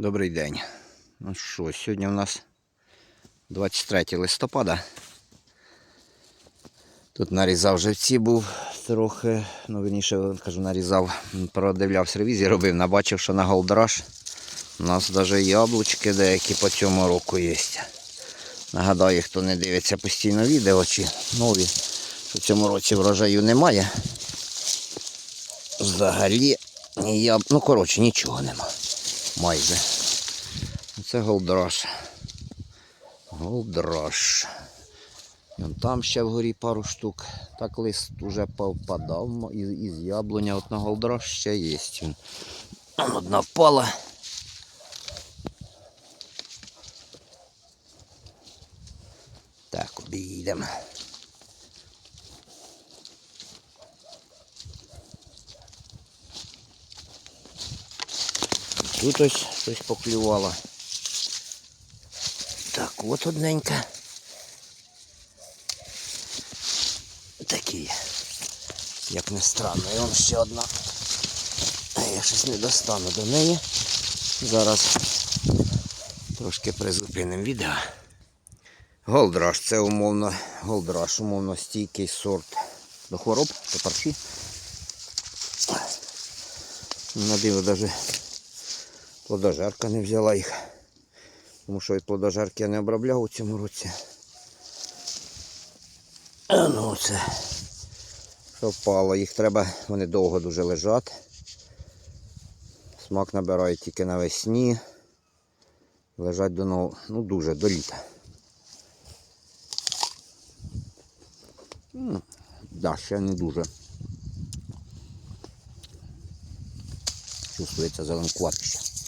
Добрий день. Ну що, сьогодні у нас 23 листопада. Тут нарізав живці був трохи, ну верніше кажу, нарізав, продивлявся ревізії, робив, набачив, що на голдраж у нас навіть яблучки деякі по цьому року є. Нагадаю, хто не дивиться постійно відео чи нові, що в цьому році врожаю немає. Взагалі, я, ну коротше, нічого нема. Майже. Це голдраж. Голдраж. Вон там ще вгорі пару штук. Так лист уже повпадав із, із яблуня. От на голдраж ще є. Одна впала. Так, обійдемо. Тут ось щось поклювало. Так, от одненька. Такий, як не странно. І он ще одна. А я щось не достану до неї. Зараз трошки призупинимо відео. Голдраш, це умовно голдраш, умовно стійкий сорт до хвороб, до парші. На диво навіть плодожерка не взяла їх. Тому що від плодожерки я не обробляв у цьому році. А ну це. Що впало, їх треба, вони довго дуже лежать. Смак набирають тільки навесні. Лежать до нового, ну дуже, до літа. Да, ще не дуже. Чувствується зеленкуватіше.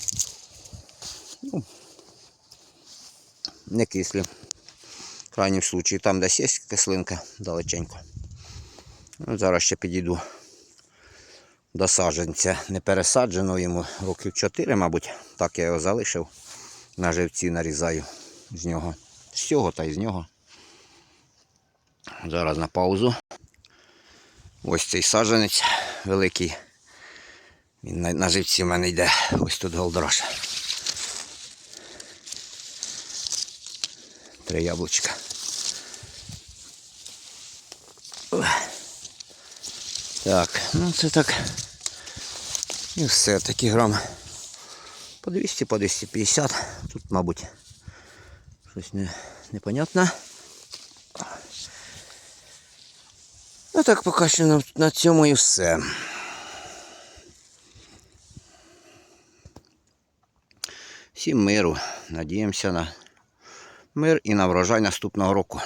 Не кислі. В крайнім случаї там десь є кислинка далеченько. Ну, зараз ще підійду до саджанця. Не пересаджено йому років 4, мабуть. Так я його залишив. На живці нарізаю з нього. З цього та й з нього. Зараз на паузу. Ось цей саджанець великий. Він на, живці в мене йде. Ось тут голдраш. Три яблучка. Ой. Так, ну це так. І все, такі грам по 200, по 250. Тут, мабуть, щось не, непонятне. Ну так, поки що на, на цьому і все. Всім миру. Надіємося на мир і на врожай наступного року.